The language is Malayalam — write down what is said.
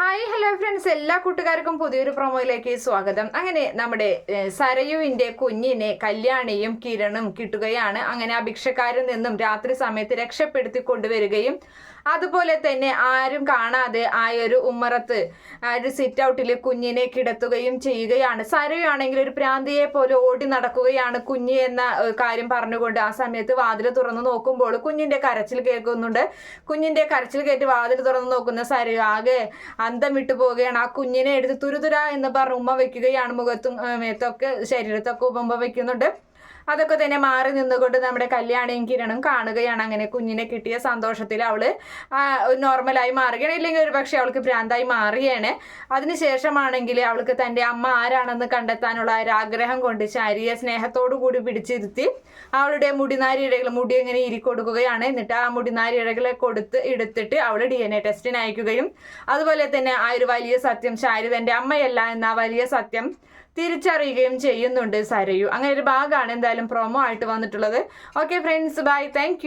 ഹായ് ഹലോ ഫ്രണ്ട്സ് എല്ലാ കൂട്ടുകാർക്കും പുതിയൊരു പ്രൊമോയിലേക്ക് സ്വാഗതം. അങ്ങനെ നമ്മുടെ സരയുവിന്റെ കുഞ്ഞിനെ കല്യാണിയും കിരണും കിട്ടുകയാണ്. അങ്ങനെ അഭിക്ഷക്കാരിൽ നിന്നും രാത്രി സമയത്ത് രക്ഷപ്പെടുത്തി കൊണ്ടുവരികയും അതുപോലെ തന്നെ ആരും കാണാതെ ആ ഒരു ഉമ്മറത്ത് ആ ഒരു സിറ്റ് ഔട്ടിൽ കുഞ്ഞിനെ കിടത്തുകയും ചെയ്യുകയാണ്. സരയാണെങ്കിൽ ഒരു പ്രാന്തിയെ പോലെ ഓടി നടക്കുകയാണ് കുഞ്ഞ് എന്ന കാര്യം പറഞ്ഞുകൊണ്ട് ആ സമയത്ത് വാതിൽ തുറന്നു നോക്കുമ്പോൾ കുഞ്ഞിന്റെ കരച്ചിൽ കേൾക്കുന്നുണ്ട്. കുഞ്ഞിന്റെ കരച്ചിൽ കേട്ട് വാതിൽ തുറന്നു നോക്കുന്ന സരയു ആകെ അന്തം വിട്ടു പോവുകയാണ്. ആ കുഞ്ഞിനെ എടുത്ത് തുരുതുര എന്ന് പറഞ്ഞ് ഉമ്മ വെക്കുകയാണ് മുഖത്തും മേത്തൊക്കെ ശരീരത്തൊക്കെ ഉമ്മ വെക്കുന്നുണ്ട്. അതൊക്കെ തന്നെ മാറി നിന്നുകൊണ്ട് നമ്മുടെ കല്യാണയും കിരണും കാണുകയാണ്. അങ്ങനെ കുഞ്ഞിനെ കിട്ടിയ സന്തോഷത്തിൽ അവൾ നോർമലായി മാറുകയാണ്. ഇല്ലെങ്കിൽ ഒരു പക്ഷേ അവൾക്ക് ഭ്രാന്തായി മാറുകയാണ്. അതിനുശേഷമാണെങ്കിൽ അവൾക്ക് തന്റെ അമ്മ ആരാണെന്ന് കണ്ടെത്താനുള്ള ഒരാഗ്രഹം ഒരു ആഗ്രഹം കൊണ്ട് ശാരിയെ സ്നേഹത്തോടു കൂടി പിടിച്ചിരുത്തി അവളുടെ മുടിനാരിഴകൾ മുടി ഇങ്ങനെ ഇരിക്കൊടുക്കുകയാണ് എന്നിട്ട് ആ മുടിനാരിഴകളെ കൊടുത്ത് എടുത്തിട്ട് അവൾ ഡി എൻ എ ടെസ്റ്റിന് അയക്കുകയും അതുപോലെ തന്നെ ആ ഒരു വലിയ സത്യം ശാരി തന്റെ അമ്മയല്ല എന്ന വലിയ സത്യം തിരിച്ചറിയുകയും ചെയ്യുന്നുണ്ട് സരയു. അങ്ങനെ ഒരു ഭാഗമാണ് എന്തായാലും പ്രൊമോ ആയിട്ട് വന്നിട്ടുള്ളത്. Okay friends bye thank